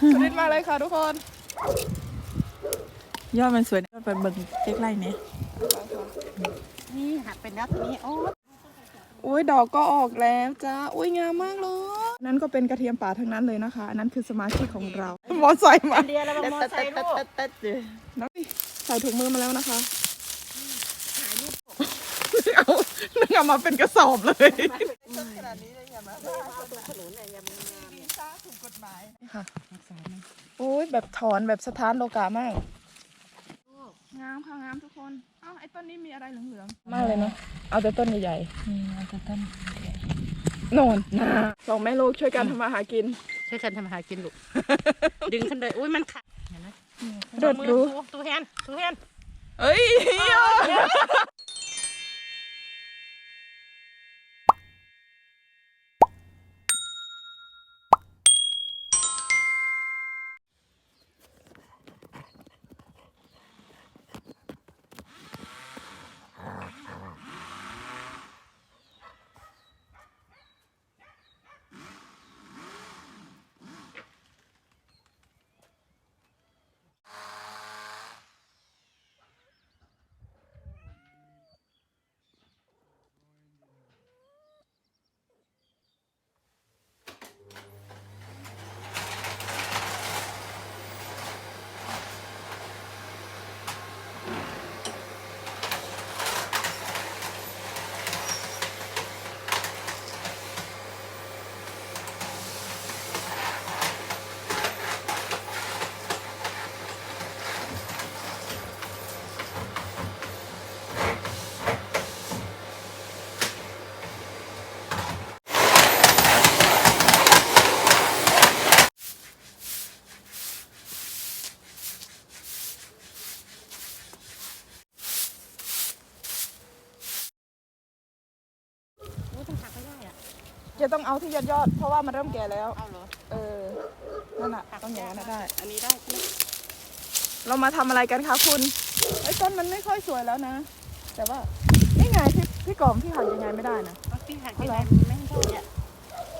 สลิดมาเลยค่ะทุกคน ยอดมันสวยยอดไปเบิ่งใกล้ๆเนี่ยนี่หักเป็นแล้วทีนี้โอ้อุ้ยดอกก็ออกแล้วจ้าอุ้ยงามมากเลยนั่นก็เป็นกระเทียมป่าทั้งนั้นเลยนะคะ อันนั้นคือสมาชิกของเรา มอไซค์มาเดียแล้วมอไซค์ลูกน้องใส่ถุงมือมาแล้วนะคะเอานึ่งเอามาเป็นกระสอบเลย ค่ะโอ้ยแบบถอนแบบสถานโลกามาก งามค่ะงามทุกคนอ้าวไอ้ต้นนี้มีอะไรเหลืองๆมากเลยเนาะเอาแต่ต้นใหญ่นี่เอาแต่ต้นๆโนนนาสองแม่ลูกช่วยกันทำมาหากิน ช่วยกันทำอาหารกินลูก ดึงขึ้นเลยอุ้ยมันขาดเห็นไหมเดิดรู้ตู้ตู้แฮนตู้แฮนเอ้ย เอาที่ยอดยอดๆเพราะว่ามันเริ่มแก่แล้ว เอาเหรอเออ นั่นน่ะต้องอย่างนั้นนะได้ อันนี้ได้ใช่ไหมเรามาทำอะไรกันคะคุณไอ้ต้นมันไม่ค่อยสวยแล้วนะ แต่ว่านี่ไงพี่พี่กรอมพี่หักยังไงไม่ได้นะ เอาที่หักยังไงไม่ได้อะ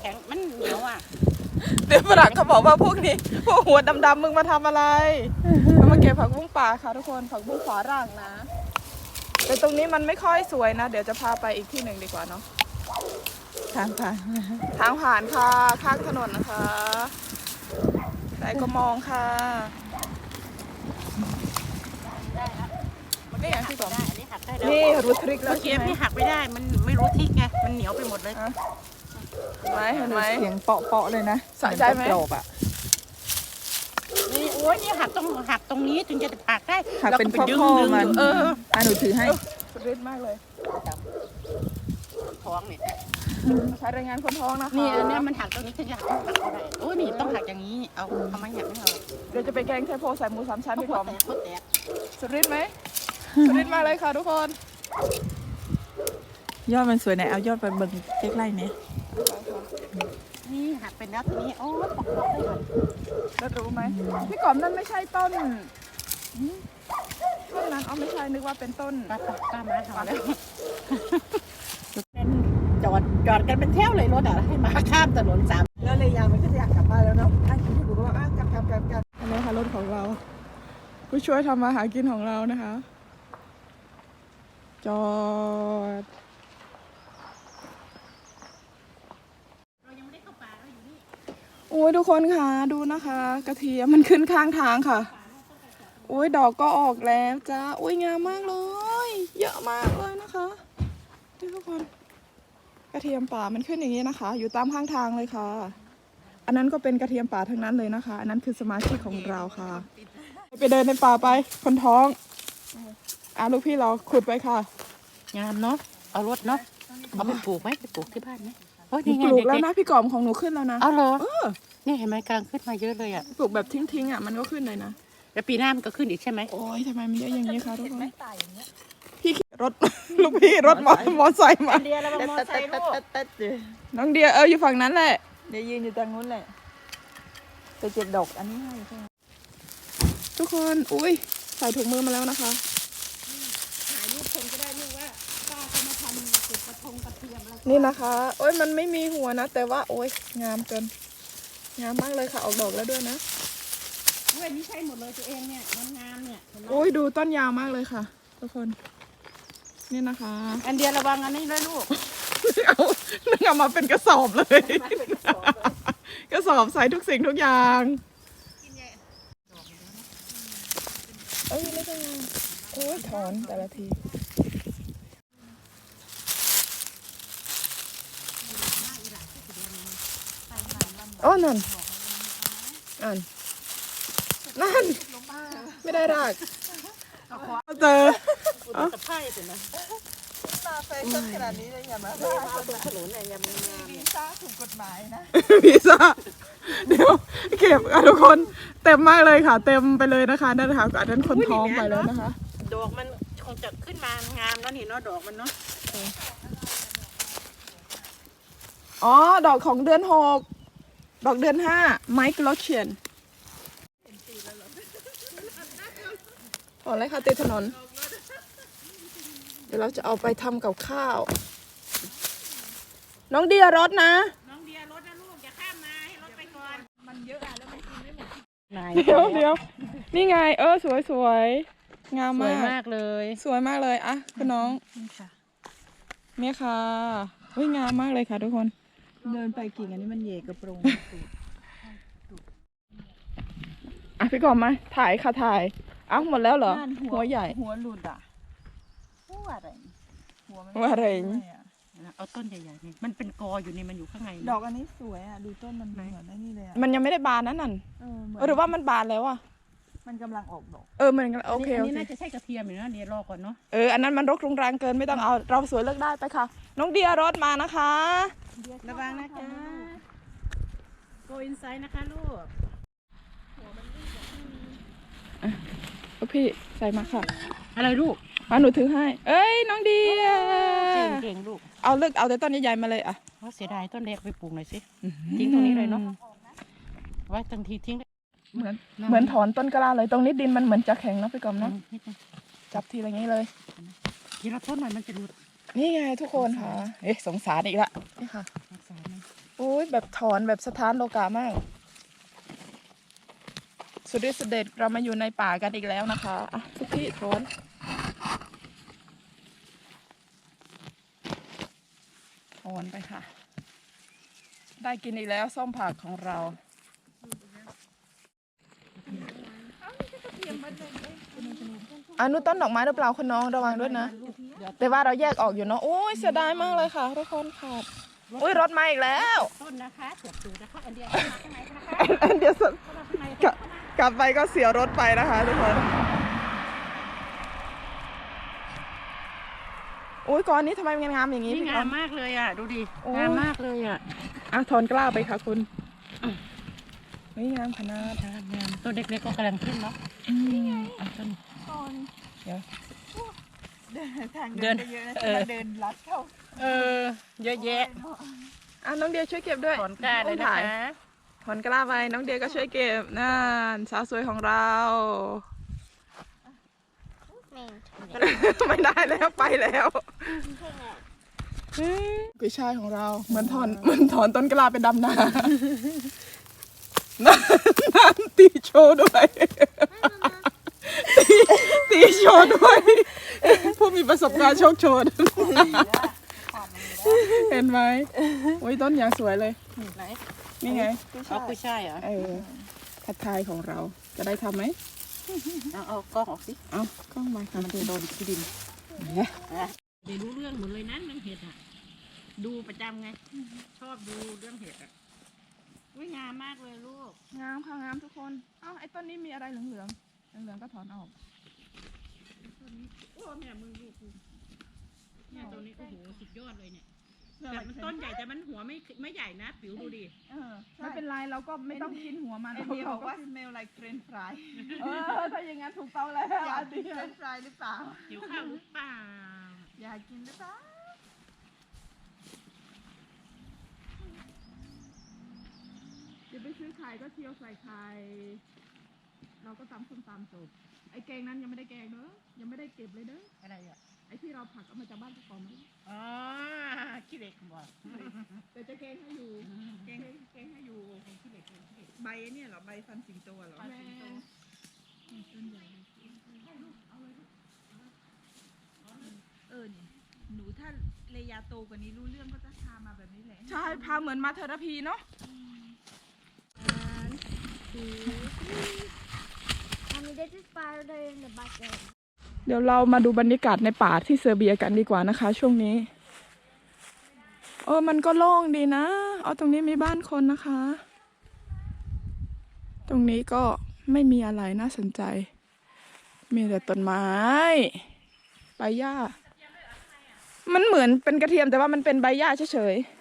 แข็งมันเหนียวอะเดี๋ยวฝรั่งเขาบอกว่าพวกนี้ พวกหัวดำๆมึงมาทำอะไรเรามาเก็บผักบุ้งป่าค่ะทุกคนผักบุ้งขวาร่างนะ แต่ตรงนี้มันไม่ค่อยสวยนะ เดี๋ยวจะพาไปอีกที่หนึ่งดีกว่าเนาะ ทางผ่านทางผ่านค่ะ ข้างถนนนะคะแต่ก็มองค่ะได้ครับนี่อย่างที่สองได้อันนี้หักได้แล้วนี่รู้ทริคแล้เมื่วอกี้ใช่ไหมพี่หักไม่ได้ มันไม่รู้ทิศไง มันเหนียวไปหมดเลยอะเห็นไหมเห็นไหม เสียงเปาะๆเลยนะสะใจไหมเอนกรอบอะนี่โอ้ยนี่หักตรงหักตรงนี้ถึงจะปักได้หักเป็นแล้วข้อดึงๆมันดึงเอออะหนูถือให้ สุดฤทธิ์มากเลย ท้องเนี่ย ใช้แรงงานคนท้องนะคะนี่อันเนี้ยมันหักตรงนี้ถึงจะหักหักเอาได้โอ้ยนี่ต้องหักอย่างนี้ เอาเอาไม้หักไม่เอาเดี๋ยวจะไปแกงไชโพใส่หมูสามชั้นพี่โคกรอตมรแตกโคตรแตกสุดฤทธิ์ไหมสุดฤทธิ์มากเลยค่ะทุกคน ยอดมันสวยไหนเอายอดไปเบิ่งใกล้ๆเนี่ยนี่หักเป็นแล้วทีนี้โอ้ยปอกปอกได้เลยแล้วรู้ไหมพี่กรอมนั่นไม่ใช่ต้นหืมต้นนั้นอ๋อไม่ใช่นึกว่าเป็นต้นกล้าปอกกล้ามาหาแล้วเป็น จอดจอดกันเป็นแถวเลยรถอะให้มาข้ามถนนสามแล้วเลยยางมันก็จะอยากกลับบ้านแล้วเนาะอะคิดถูกว่าอะกลับกลับกลับกลับอันนี้ค่ะรถของเรา ผู้ช่วยทำมาหากินของเรานะคะ จอดเรายังไม่ได้เข้าป่าเราอยู่นี่โอ้ยทุกคนค่ะดูนะคะ กระเทียมมันขึ้นข้างทางค่ะโอ้ยดอกก็ออกแล้วจ้าโอ้ยงามมากเลย เยอะมากเลยนะคะดูทุกคนก ระเทียมป่ามันขึ้นอย่างนี้นะคะ อยู่ตามข้างทางเลยค่ะ อันนั้นก็เป็นกระเทียมป่าทั้งนั้นเลยนะคะ อันนั้นคือสมาชิกของเราค่ะ ไปเดินในป่าไปคนท้องอะลูกพี่เราขุดไปค่ะ งามเนาะเอารถเนาะเอาไปปลูกไหมไปปลูกที่บ้านไหมโอ้ยหนูนี่ไงปลูกแล้วเด็กนะพี่กรอมของหนูขึ้นแล้วนะๆเอาเหรอเออนี่เห็นไหมกำลังขึ้นมาเยอะเลยอะปลูกแบบทิ้งๆอะมันก็ขึ้นเลยนะแล้วปีหน้ามันก็ขึ้นอีกใช่ไหมโอ้ยทำไมมันเยอะอย่างนี้คะทุกคน พี่ขี่รถ ลูกพี่รถมอมอไซค์มา เดียแล้วมอไซค์ลูกน้องเดียเอออยู่ฝั่งนั้นแหละเดี๋ยวยืนอยู่ตรงนู้นแหละไปเก็บดอกอันนี้ให้ใช่ไหมทุกคนอุ้ยใส่ถุงมือมาแล้วนะคะถ่ายรูปคนก็ได้ลูกว่าป้าเขามาทำเก็บกระทงกระเทียมอะไรนี่นะคะ โอ้ยมันไม่มีหัวนะ แต่ว่าโอ้ยงามเกินงามมากเลยค่ะออกดอกแล้วด้วยนะเว้ยนี่ใช่หมดเลยตัวเองเนี่ยมันงามเนี่ยเห็นไหม โอ้ยดูต้นยาวมากเลยค่ะ ทุกคน นี่นะคะอันเดียวระวังอันนี้เลยลูกเอานึกเอามาเป็นกระสอบเลย กระสอบใส่ทุกสิ่งทุกอย่างเอ้ยไม่เป็นไรโอ้ยถอนแต่ละทีโอ้นั่นนั่นนั่น ไม่ได้ราก เจอตะไคร้สินะมาแฟชั่นขนาดนี้เลยอย่ามาเอาตรงถนนเนี่ยยังมีงามวีเนี่ยซ่าถูกกฎหมายนะพิซซ่าเดี๋ยวเก็บอะทุกคนเต็มมากเลยค่ะ เต็มไปเลยนะคะนั่นนะคะอันนั้นคนท้องไปแล้วนะคะ ดอกมันคงจะขึ้นมางามแล้วนี่เนาะดอกมันเนาะอ๋อ ดอกของเดือนหก ดอกเดือนห้าไมค์ลอเชียน อ๋ออะไรคะติดถนน เดี๋ยวเราจะเอาไปทำกับข้าว น้องเดียรถนะน้องเดียรถนะลูกอย่าข้ามมาให้รถไปก่อน มันเยอะอะแล้วมันกินไม่หมดไหนเดี๋ยวเดี๋ยวนี่ไง เออสวยสวยงามสวยมากมากเลยสวยมากเลยอะคุณน้องนี่ค่ะ เนี่ยค่ะเฮ้ยงามมากเลยค่ะทุกคน เดินไปกิ่งอันนี้มันเย่กระโปรงอะพี่กอมมาถ่ายค่ะถ่าย เอ้าหมดแล้วเหรอ นั่นหัวใหญ่ หัวหลุดอะหัวอะไรหัวมันหัวอะไร ม่อะเอาต้นใหญ่ๆนี่มันเป็นกออยู่นี่มันอยู่ข้างในดอกอันนี้สวยอะดูต้นมันเหมือนไอ้นี่เลยอะมันยังไม่ได้บานนั่นน่ะเออเหมือนเออหรือว่ามันบานแล้วอะมันกำลังออกดอกเออมันโอเคอันโอนี้เคน่าจะใช่กระเทียมอยู่นะเดี๋ยวรอก่อนเนาะเอออันนั้นมันรกรุงรังเกินไม่ต้องเอาเราสวยเลือกได้ไปค่ะ น้องเดียรถมานะคะ ระวังนะจ๊ะ go inside นะคะลูก โอ้พี่ใส่มาค่ะอะไรลูกมาหนูถือให้ เอ้ยน้องเดียเก่งเก่งลูกเอาเลือกเอาแต่ต้นใหญ่ๆมาเลยอะเพราะเสียดายต้นเล็กไปปลูกหน่อยสิทิ้งตรงนี้เลยเนาะไว้ทังทีทิ้งได้เหมือนเหมือนถอนต้นกระลาเลยตรงนี้ดินมันเหมือนจะแข็งเนอะพี่กอมเนาะนิดนึงจับทีละงี้เลย ทีละต้นหน่อยมันจะหลุดนี่ไงทุกคนค่ะ เอ๊ะสงสารอีกละนี่ค่ะรักษามันโอ้ยแบบถอนแบบสถานโลกามาก สุดฤทธิ์สุดเด็ดเรามาอยู่ในป่ากันอีกแล้วนะคะอะทุกที่ถอนถอนไปค่ะ ได้กินอีกแล้วส้มผักของเราอันนู้นต้นดอกไม้หรือเปล่าคุณน้องระวังด้วยนะ แต่ว่าเราแยกออกอยู่เนาะโอ้ยเสียดายมากเลยค่ะทุกคนค่ะโอ้ยรถมาอีกแล้วต้นนะคะเสือกสูนะคะอันเดียวข้างในนะคะอันเดียวสุด เข้ามาข้างในกลับกลับไปก็เสียรถไปนะคะทุกคนโอ้ยก้อนนี้ทำไมมันงามอย่างนี้นี่พี่งาก้อมนมากเลยอะ ดูดิโอ้ย งามมากเลยอะอะถอนกล้าไปค่ะคุณนี่งามขนาดงามงามต้นเล็กๆก็กำลังขึ้นเนาะอืมเอาต้นเดี๋ยวทางเดิเดินนเยอะนะเออเดินลัดเข้าเออ เยอะแยะ อะน้องเดียช่วยเก็บด้วยถอนกล้าเลยนะถ่คะ ถอนกล้าไปน้องเดียก็ช่วยเก็บนั่นสาวสวยของเราไม่ได้แล้วไปแล้วกุยช่ายของเราเหมือนถอนเหมือนถอนต้นกล้าเป็นดำนานนนั่นตีโชว์ด้วยตีตีโชว์ด้วยผู้มีประสบการณ์โชคโชนเห็นไหมโอ้ยต้นอย่างสวยเลยไหน นี่ไงเอากุ้ยช่ายเหรอเออผัดไทยของเราจะได้ทำไหมเอาเอากล้องออกสิเอากล้องมาค่ะมันจะโดนที่ดินเดี๋ยวรู้เรื่องหมดเลยนะเรื่องเห็ดอะ ดูประจำไง ชอบดูเรื่องเห็ดอะอุ้ยงามมากเลยลูก งามค่ะงามทุกคนเอ้าไอ้ต้นนี้มีอะไรเหลืองเหลืองเหลืองเหลืองๆก็ถอนออกโอ้แม่มึงลูกกูเนี่ยตัวนี้โอ้โหสุดยอดเลยเนี่ย แต่มันต้นใหญ่แต่มันหัวไม่ไม่ใหญ่นะปิ๋วดูดิเออไม่เป็นไรเราก็ไม่ต้องกินหัวมันไอเดียบอกว่า smell like french fry เออถ้าอย่างนั้นถูกต้องแล้วอยากอันกินนี้ french fry หรือเปล่าหิวข้าวหรือเปล่า อยากกินหรือเปล่าจะไปซื้อไข่ก็เที่ยวใส่ไข่เราก็ตำส้มตำจบไอ้แกงนั้นยังไม่ได้แกงเด้อยังไม่ได้เก็บเลยเด้ออะไรอะแไอ้ที่เราผักเอามาจากบ้านพี่กอมไหมอ๋อขี้เหล็กบอกแต่จะแกงให้อยู่แกงให้แกงให้อยู่ขี้เหล็กขี้เหล็กใบเนี่ยเหรอใบฟันสิงโตเหรอฟันสิงโตเออนี่หนูถ้าเลยาโตกว่านี้รู้เรื่องก็จะพามาแบบนี้แหละใช่พาเหมือนมาเทอราพีเนาะ Mommy, there's a spider in the backyard. เดี๋ยวเรามาดูบรรยากาศในป่าที่เซอร์เบียกันดีกว่านะคะ ช่วงนี้เออมันก็โล่งดีนะ เอาตรงนี้มีบ้านคนนะคะ ตรงนี้ก็ไม่มีอะไรน่าสนใจ มีแต่ต้นไม้ใบหญ้า มันเหมือนเป็นกระเทียมแต่ว่ามันเป็นใบหญ้าเฉยๆ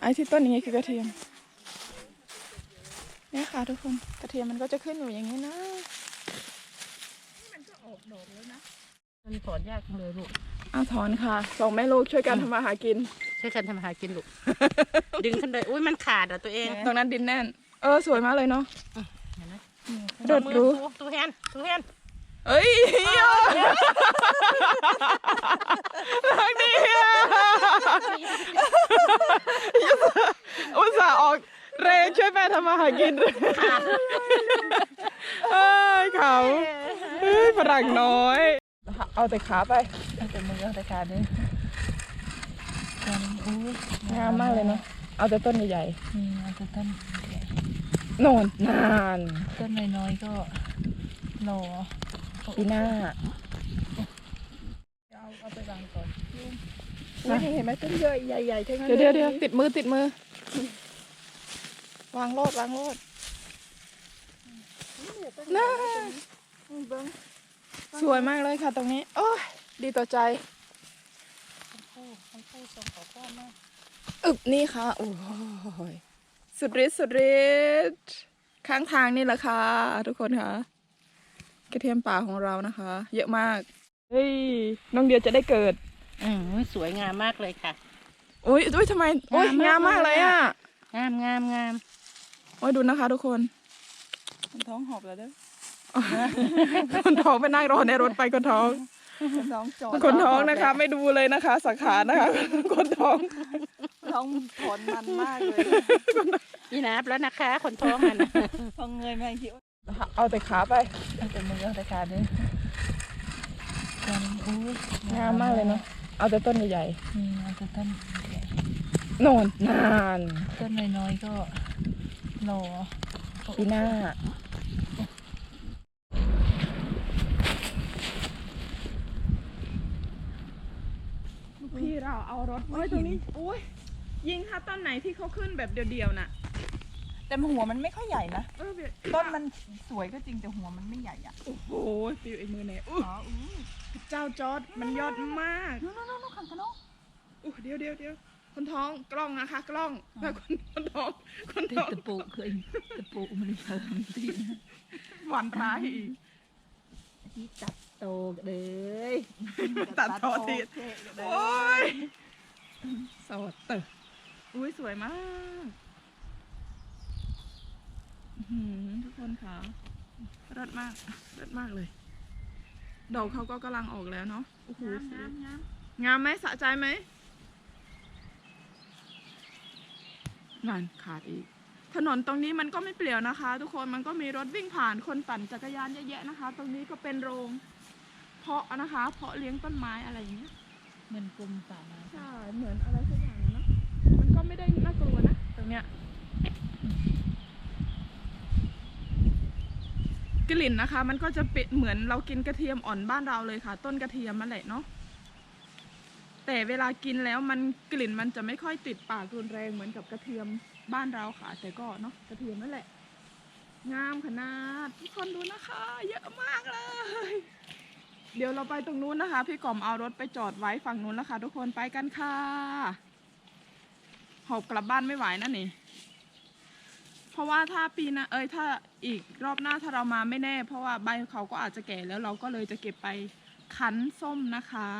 ไอ้ที่ต้นนี้คือกระเทียม เนี่ยค่ะทุกคนกระเทียมมันก็จะขึ้นอยู่อย่างนี้นะมันถอนยากจังเลยลูกอาถอนค่ะสองแม่ลูกช่วยกันทำมาหากิน ช่วยกันทำอาหารกินลูก ดึงขึ้นเลยอุ้ยมันขาดอะตัวเอง ตรงนั้นดินแน่น เออสวยมากเลยเนาะเห็นไหมโดดรู้มือตูแฮนตูแฮนเอ้ยรักดีอะอุตส่าห์ออกเรง ช่วยแม่ทำมาหากินเอ้ยเขาเฮ้ยฝรั่งน้อย เอาแต่ขาไปเอาแต่มือเอาแต่ขาเนี่ยโอ้ยงามมากเลยเนาะเอาแต่ต้นใหญ่นี่เอาแต่ต้นๆโนนนานต้นน้อยๆก็รอปีหน้าเอาเอาไปวางก่อนไม่เห็นไหมต้นใหญ่ใหญ่ๆทั้งนั้นเดี๋ยวเดี๋ยวเดี๋ยวติดมือติดมือ วางโลดวางโลดน่าสวยมากเลยค่ะตรงนี้ โอ้ยดีต่อใจคู่ทั้งคู่ส่งขอพ่อมากอึบนี่ค่ะ โอ้ยสุดฤทธิ์สุดฤทธิ์ข้างทางนี่แหละค่ะ ทุกคนค่ะกระเทียมป่าของเรานะคะ เยอะมาก เฮ้ย น้องเดียจะได้เกิดอืมสวยงามมากเลยค่ะ โอ้ยโอ้ยทำไมโอ้ยงางามมมากากเลเลยยอะอะงามงามงาม โอ้ยดูนะคะ ทุกคนคนท้องหอบแล้วเด้อคนท้องไปนั่งรอในรถไปคนท้อง คนท้องจอดคนท้องนะคะ ไม่ดูเลยนะคะ สักขานะคะ คนท้องท้องถอนมันมากเลยนี่นับแล้วนะคะ คนท้องอะนะพอเงยมาอีกทีเอาแต่ขาไปเอาแต่มือเอาแต่ขาเนี่ยโอ้ยงามมากเลยเนาะเอาแต่ต้นใหญ่นี่เอาแต่ต้นๆโนนนาน ต้นน้อยๆก็ รอปีหน้า พี่เราเอารถไว้ตรงนี้โอ้ยยิงค่ะต้นไหนที่เขาขึ้นแบบเดียวๆน่ะแต่หัวมันไม่ค่อยใหญ่นะ เออแบบต้นมันสวยก็จริงแต่หัวมันไม่ใหญ่อะโอ้โหฟิวไอ้มือเนี่ยอู้เจ้าจอร์ดมันยอดมากน้องน้องน้องขันกันน้องอู้เดี๋ยวเดี๋ยวเดี๋ยว คนท้องกล้องนะคะ กล้องแล้วคนคนท้องคนติดท้องตะปูเคยตะปูมันเพิ่มตีหวานร้ายอีกที่ตัดโตเลยตัดต่อทีโอ้ยสดเตออุ้ยสวยมากอื้อหือทุกคนค่ะรสมากรสมากเลย ดอกเขาก็กำลังออกแล้วเนาะโอ้โหงามงามงามไหมสะใจไหม งานขาดอีก ถนนตรงนี้มันก็ไม่เปลี่ยวนะคะ ทุกคนมันก็มีรถวิ่งผ่านคนปั่นจักรยานเยอะแยะนะคะ ตรงนี้ก็เป็นโรง เพาะนะคะ เพาะเลี้ยงต้นไม้อะไรอย่างเงี้ยเหมือนกลมป่าไม้ใช่เหมือนอะไรสักอย่างเนอะมันก็ไม่ได้น่ากลัวนะตรงเนี้ยกลิ่นนะคะ มันก็จะเป็นเหมือนเรากินกระเทียมอ่อนบ้านเราเลยค่ะ ต้นกระเทียมมันแหละเนาะ แต่เวลากินแล้วมันกลิ่นมันจะไม่ค่อยติดปากรุนแรงเหมือนกับกระเทียมบ้านเราค่ะ แต่ก็เนาะกระเทียมนั่นแหละ งามขนาดทุกคนดูนะคะ เยอะมากเลย เดี๋ยวเราไปตรงนู้นนะคะ พี่กล่อมเอารถไปจอดไว้ฝั่งนู้นแล้วค่ะทุกคนไปกันค่ะหอบกลับบ้านไม่ไหวนะนี่เพราะว่าถ้าปีนะเอ้ยถ้าอีกรอบหน้าถ้าเรามาไม่แน่ เพราะว่าใบเขาก็อาจจะแก่แล้วเราก็เลยจะเก็บไปคั้นส้มนะคะ